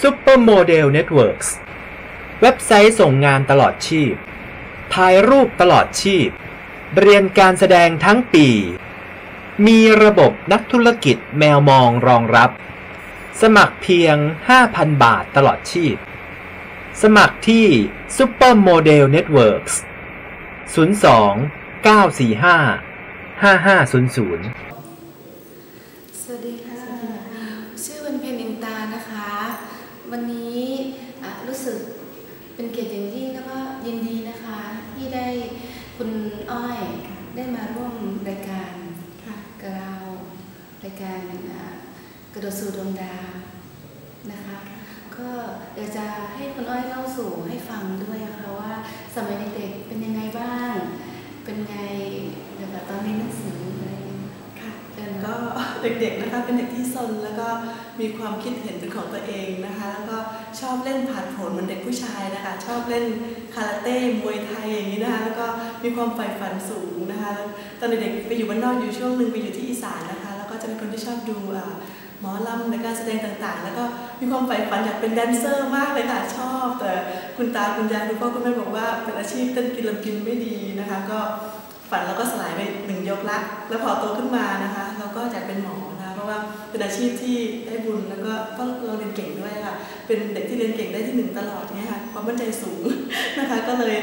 Supermodel Networks เว็บไซต์ส่งงานตลอดชีพ ถ่ายรูปตลอดชีพ เรียนการแสดงทั้งปี มีระบบนักธุรกิจแมวมองรองรับ สมัครเพียง 5,000 บาทตลอดชีพ สมัครที่ Supermodel Networks 02 945 5500 สวัสดีค่ะ ชื่อวันเพ็ญอินตานะคะ วันนี้รู้สึกเป็นเกียรติอย่างยิ่งแล้วก็ยินดีนะคะที่ได้คุณอ้อยได้มาร่วมรายการกับเรารายการกระโดดสู่ดวงดาวนะคะก็เดี๋ยวจะให้คุณอ้อยเล่าสู่ให้ฟังด้วยนะคะว่าสมัยเด็กเป็นยังไงบ้าง เป็นไงเดี๋ยวแบบตอนเรียนหนังสือ เด็กๆนะคะเป็นเด็กที่ซนแล้วก็มีความคิดเห็นเป็นของตัวเองนะคะ แล้วก็ชอบเล่นผ่านผลเหมือนเด็กผู้ชายนะคะ ชอบเล่นคาราเต้มวยไทยอย่างนี้นะคะแล้วก็มีความใฝ่ฝันสูงนะคะตอนเด็กๆไปอยู่บ้านนอกอยู่ช่วงหนึ่งไปอยู่ที่อีสานนะคะ แล้วก็จะเป็นคนที่ชอบดูอ่าหมอลำในการแสดงต่างๆ แล้วก็มีความใฝ่ฝันอยากเป็นแดนเซอร์มากเลยค่ะชอบ แต่คุณตาคุณยายคุณพ่อคุณแม่บอกว่าเป็นอาชีพเต้นกินลำกินไม่ดีนะคะ ก็ฝันเราก็สลายไปหนึ่งยกละแล้วพอโตขึ้นมานะคะ เป็นอาชีพที่ได้บุญแล้วก็เพราเราเรียนเก่งด้วยค่ะ เป็นเด็กที่เรียนเก่งได้ที่หนึ่งตลอดเนี่ยค่ะความมั่นใจสูงนะคะ ก็เลย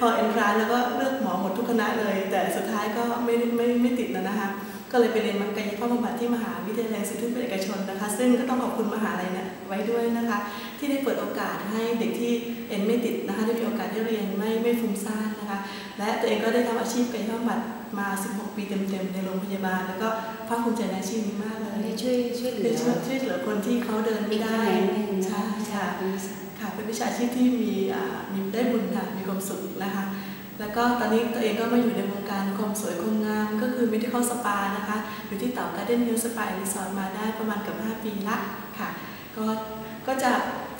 พอเอนทรานแล้วก็เลือกหมอหมดทุกคณะเลย แต่สุดท้ายก็ไม่ไม่ไม่ติดนะนะคะ ก็เลยไปเรียนมังกายภาพบำบัดที่มหาวิทยาลัยศิริเป็นเอกชนนะคะ ซึ่งก็ต้องขอบคุณมหาลัยเนี่ยไว้ด้วยนะคะ ที่ได้เปิดโอกาสให้เด็กที่เอ็นไม่ติดนะคะได้มีโอกาสได้เรียนไม่ไม่ฟุ้งซ่านนะคะ และตัวเองก็ได้ทำอาชีพกายภาพบำบัด มา 16 ปีเต็มๆ ในโรงพยาบาล แล้วก็ภาคภูมิใจในอาชีพนี้มากเลยได้ช่วยช่วยเหลืคืออช่วยช่วยเหลือคนที่เขาเดินไม่ได้อีกแขนงหนึ่งใช่ค่ะเป็นวิชาค่ะเป็นวิชาชีพที่มีอ่ามีได้บุญค่ะมีความสุขนะคะ แล้วก็ตอนนี้ตัวเองก็มาอยู่ในวงการความสวยความงาม ก็คือ medical spa นะคะ อยู่ที่เต่า Garden Hill Spa Resort มาได้ประมาณเกับ5ปีละค่ะ ก็ก็จะ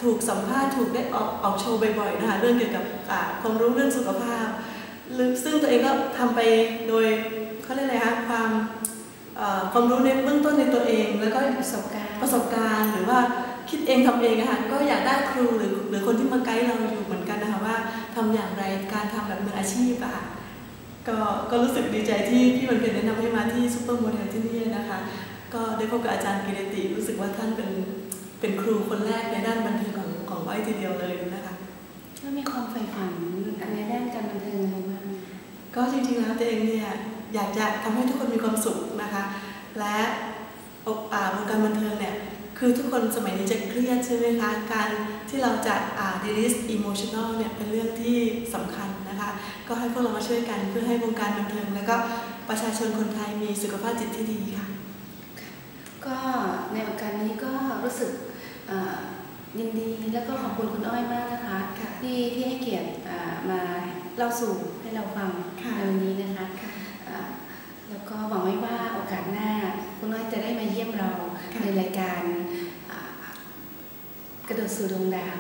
ถูกสัมภาษณ์ถูกได้ออกออกโชว์บ่อยๆนะคะเรื่องเกี่ยวกับอ่าความรู้เรื่องสุขภาพ ซึ่งตัวเองก็ทำไปโดยเขาเรียกอะไรคะความความรู้ในเบื้องต้นในตัวเอง แล้วก็ประสบการณ์ประสบการณ์ หรือว่าคิดเองทำเองอะค่ะก็อยากได้ครูหรือหรือคนที่มาไกด์เราอยู่เหมือนกันนะคะว่าทำอย่างไรการทำแบบมืออาชีพอะก็ก็รู้สึกดีใจที่พี่มันเป็นแนะนำให้มาที่ซูเปอร์โมเดลที่นี่นะคะ ก็ได้พบกับอาจารย์กิรติ รู้สึกว่าท่านเป็นเป็นครูคนแรกในด้านบันเทิงของของอ้อยทีเดียวเลยนะคะแล้วมีความใฝ่ฝันในด้านการบันเทิงอะไรบ้าง ก็จริงๆแล้วตัวเองเนี่ยอยากจะทำให้ทุกคนมีความสุขนะคะ และอบอ่าวงการบันเทิงเนี่ยคือทุกคนสมัยนี้จะเครียดใช่ไหมคะ การที่เราจะอ่า release emotional เนี่ยเป็นเรื่องที่สำคัญนะคะ ก็ให้พวกเรามาช่วยกันเพื่อให้วงการบันเทิง แล้วก็ประชาชนคนไทยมีสุขภาพจิตที่ดีค่ะ ก็ในโอกาสนี้ก็รู้สึกเอ่อยินดีแล้วก็ขอบคุณคุณอ้อยมากนะคะค่ะที่ที่ให้เกียรติอ่ามา เล่าสู่ให้เราฟังค่ะในวันนี้นะคะอ่าแล้วก็หวังไว้ว่าโอกาสหน้าคุณอ้อยจะได้มาเยี่ยมเราค่ะในรายการอ่ากระโดดสู่ดวงดาว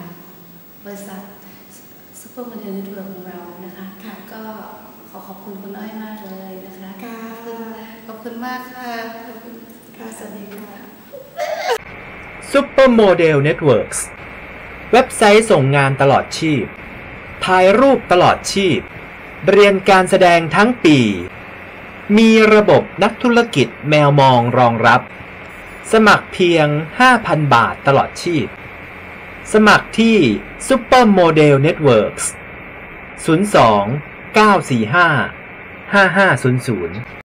บริษัทซูเปอร์มาร์เก็ตเน็ตเวิร์ของเรานะคะค่ะก็ขอขอบคุณคุณอ้อยมากเลยนะคะค่ะขอบคุณมากค่ะขอบคุณค่ะสวัสดีค่ะ Supermodel Networks เว็บไซต์ส่งงานตลอดชีพ ถ่ายรูปตลอดชีพ เรียนการแสดงทั้งปี มีระบบนักธุรกิจแมวมองรองรับ สมัครเพียง 5,000 บาทตลอดชีพ สมัครที่ Supermodel Networks 02 945 5500